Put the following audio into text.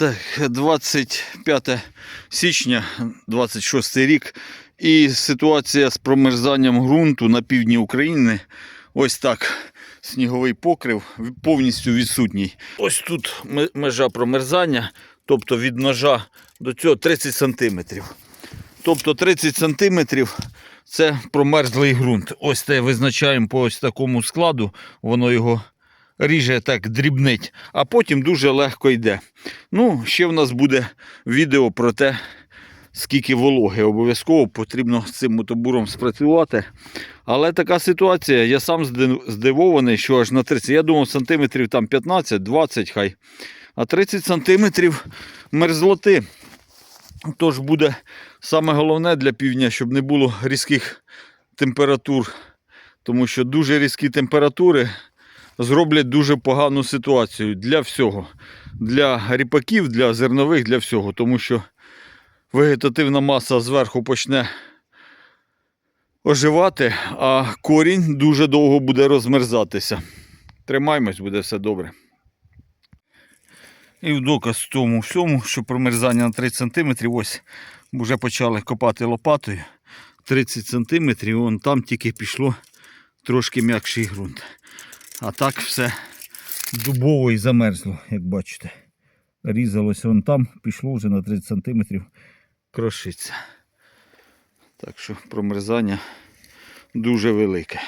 Так, 25 січня, 26 рік. І ситуація з промерзанням ґрунту на півдні України. Ось так. Сніговий покрив повністю відсутній. Ось тут межа промерзання, тобто від ножа до цього 30 сантиметрів. Тобто 30 сантиметрів це промерзлий ґрунт. Ось це визначаємо по ось такому складу, воно його ріже так дрібнить, а потім дуже легко йде. Ну, ще в нас буде відео про те, скільки вологи. Обов'язково потрібно з цим мотобуром спрацювати. Але така ситуація, я сам здивований, що аж на 30. Я думав, сантиметрів там 15-20 хай. А 30 сантиметрів мерзлоти. Тож буде саме головне для півдня, щоб не було різких температур. Тому що дуже різкі температури зроблять дуже погану ситуацію для всього. Для ріпаків, для зернових, для всього. Тому що вегетативна маса зверху почне оживати, а корінь дуже довго буде розмерзатися. Тримаймось, буде все добре. І в доказ тому всьому, що промерзання на 30 см, ось вже почали копати лопатою. 30 см, вон там тільки пішло трошки м'якший ґрунт. А так все дубово і замерзло, як бачите. Різалось вон там, пішло вже на 30 см крошиться. Так що промерзання дуже велике.